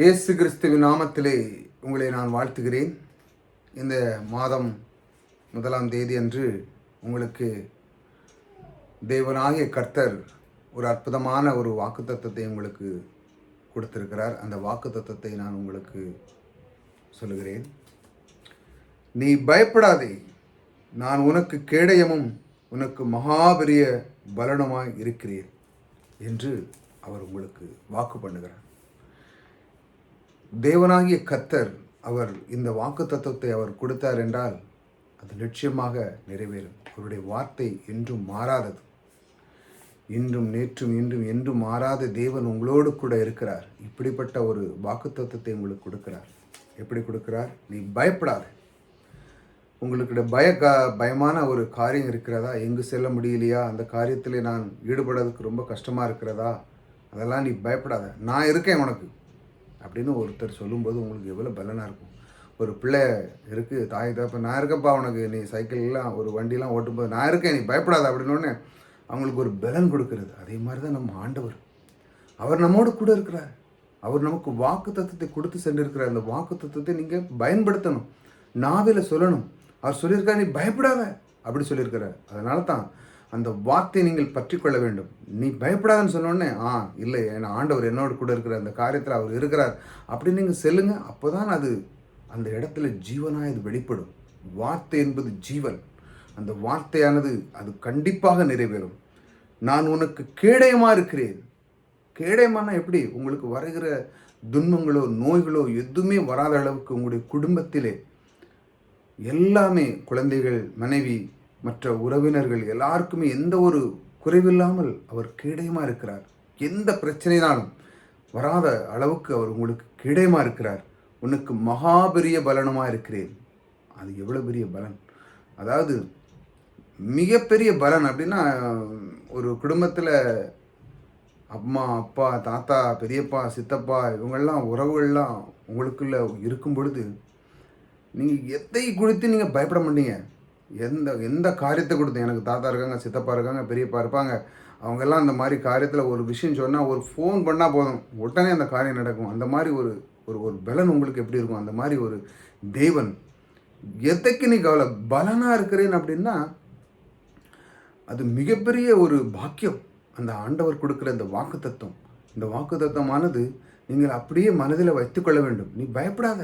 இயேசு கிறிஸ்துவின் நாமத்திலே உங்களை நான் வாழ்த்துகிறேன். இந்த மாதம் முதலாம் தேதி அன்று உங்களுக்கு தேவனாகிய கர்த்தர் ஒரு அற்புதமான ஒரு வாக்குத்தத்தத்தை உங்களுக்கு கொடுத்திருக்கிறார். அந்த வாக்குத்தத்தத்தை நான் உங்களுக்கு சொல்லுகிறேன். நீ பயப்படாதே. நான் உனக்கு கேடயமும் உனக்கு மகாபெரிய பலனுமாய் இருக்கிறேன் என்று அவர் உங்களுக்கு வாக்கு பண்ணுகிறார். தேவனாகிய கத்தர் அவர் இந்த வாக்கு தத்துவத்தை அவர் கொடுத்தார் என்றால் அது நிச்சயமாக நிறைவேறும். அவருடைய வார்த்தை என்றும் மாறாதது. இன்றும் நேற்றும் இன்றும் என்றும் மாறாத தேவன் உங்களோடு கூட இருக்கிறார். இப்படிப்பட்ட ஒரு வாக்கு தத்துவத்தை உங்களுக்கு கொடுக்கிறார். எப்படி கொடுக்கிறார்? நீ பயப்படாத. உங்களுக்கு பய க பயமான ஒரு காரியம் இருக்கிறதா? எங்கு செல்ல முடியலையா? அந்த காரியத்தில் நான் ஈடுபடுறதுக்கு ரொம்ப கஷ்டமாக இருக்கிறதா? அதெல்லாம் நீ பயப்படாத. நான் இருக்கேன் உனக்கு. அப்படின்னு ஒருத்தர் சொல்லும்போது உங்களுக்கு எவ்வளோ பலனாக இருக்கும்? ஒரு பிள்ளை இருக்குது தாய் தப்ப நான் இருக்கேன்ப்பா உனக்கு நீ சைக்கிள்லாம் ஒரு வண்டிலாம் ஓட்டும்போது நான் இருக்கேன் நீ பயப்படாத அப்படின்னோடனே அவங்களுக்கு ஒரு பலன் கொடுக்கிறது. அதே மாதிரி தான் நம்ம ஆண்டவர். அவர் நம்மோடு கூட இருக்கிறார். அவர் நமக்கு வாக்கு தத்துவத்தை கொடுத்து சென்றிருக்கிறார். அந்த வாக்கு தத்துவத்தை நீங்கள் பயன்படுத்தணும். நாவில சொல்லணும். அவர் சொல்லியிருக்கார் நீ பயப்படாத அப்படி சொல்லியிருக்கிறார். அதனால தான் அந்த வார்த்தையை நீங்கள் பற்றி கொள்ள வேண்டும். நீ பயப்படாதுன்னு சொன்னோடனே ஆ இல்லை ஏன்னா ஆண்டவர் என்னோடு கூட இருக்கிற அந்த காரியத்தில் அவர் இருக்கிறார். அப்படின்னு நீங்கள் செல்லுங்க. அப்போ தான் அது அந்த இடத்துல ஜீவனாக இது வெளிப்படும். வார்த்தை என்பது ஜீவன். அந்த வார்த்தையானது அது கண்டிப்பாக நிறைவேறும். நான் உனக்கு கேடயமாக இருக்கிறேன். கேடயமானா எப்படி? உங்களுக்கு வருகிற துன்பங்களோ நோய்களோ எதுவுமே வராத அளவுக்கு உங்களுடைய குடும்பத்திலே எல்லாமே குழந்தைகள் மனைவி மற்ற உறவினர்கள் எல்லாருக்குமே எந்த ஒரு குறைவில்லாமல் அவர் கேடயமாக இருக்கிறார்? எந்த பிரச்சனைனாலும் வராத அளவுக்கு அவர் உங்களுக்கு கேடயமாக இருக்கிறார்? உனக்கு மகா பெரிய பலனுமாக இருக்கிறேன். அது எவ்வளோ பெரிய பலன்? அதாவது மிகப்பெரிய பலன் அப்படின்னா ஒரு குடும்பத்தில் அம்மா அப்பா தாத்தா பெரியப்பா சித்தப்பா இவங்கெல்லாம் உறவுகள்லாம் உங்களுக்குள்ளே இருக்கும் பொழுது நீங்கள் எதை குறித்து நீங்கள் பயப்பட மாட்டீங்க? எந்த எந்த காரியத்தை கொடுத்து எனக்கு தாத்தா இருக்காங்க சித்தப்பா இருக்காங்க பெரியப்பா இருப்பாங்க. அவங்கெல்லாம் அந்த மாதிரி காரியத்தில் ஒரு விஷயம் சொன்னால் ஒரு ஃபோன் பண்ணால் போதும். உடனே அந்த காரியம் நடக்கும். அந்த மாதிரி ஒரு ஒரு ஒரு பலன் உங்களுக்கு எப்படி இருக்கும்? அந்த மாதிரி ஒரு தெய்வன் எதைக்கு நீ கவலை பலனாக இருக்கிறேன் அப்படின்னா அது மிகப்பெரிய ஒரு பாக்கியம். அந்த ஆண்டவர் கொடுக்குற இந்த வாக்கு தத்துவம் இந்த வாக்கு தத்துவமானது நீங்கள் அப்படியே மனதில் வைத்துக்கொள்ள வேண்டும். நீ பயப்படாத.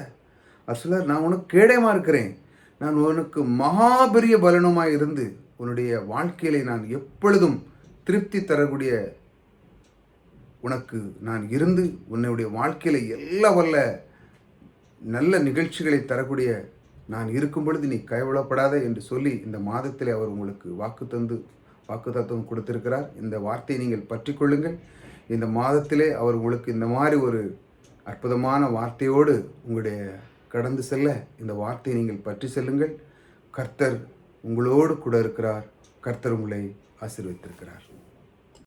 அவர் நான் உனக்கு கேடயமாக இருக்கிறேன். நான் உனக்கு மகாபெரிய பலனுமாய் இருந்து உன்னுடைய வாழ்க்கையிலே நான் எப்பொழுதும் திருப்தி தரக்கூடிய உனக்கு நான் இருந்து உன்னுடைய வாழ்க்கையில் எல்லா வல்ல நல்ல நிகழ்ச்சிகளை தரக்கூடிய நான் இருக்கும் பொழுது நீ கைவிடப்படாத என்று சொல்லி இந்த மாதத்தில் அவர் உங்களுக்கு வாக்கு தந்து வாக்கு தத்துவம் கொடுத்திருக்கிறார். இந்த வார்த்தையை நீங்கள் பற்றி கொள்ளுங்கள் இந்த மாதத்திலே அவர் உங்களுக்கு இந்த மாதிரி ஒரு அற்புதமான வார்த்தையோடு உங்களுடைய கடந்து செல்ல இந்த வார்த்தையை நீங்கள் பற்றி செல்லுங்கள். கர்த்தர் உங்களோடு கூட இருக்கிறார். கர்த்தர் உங்களை ஆசீர்வித்திருக்கிறார்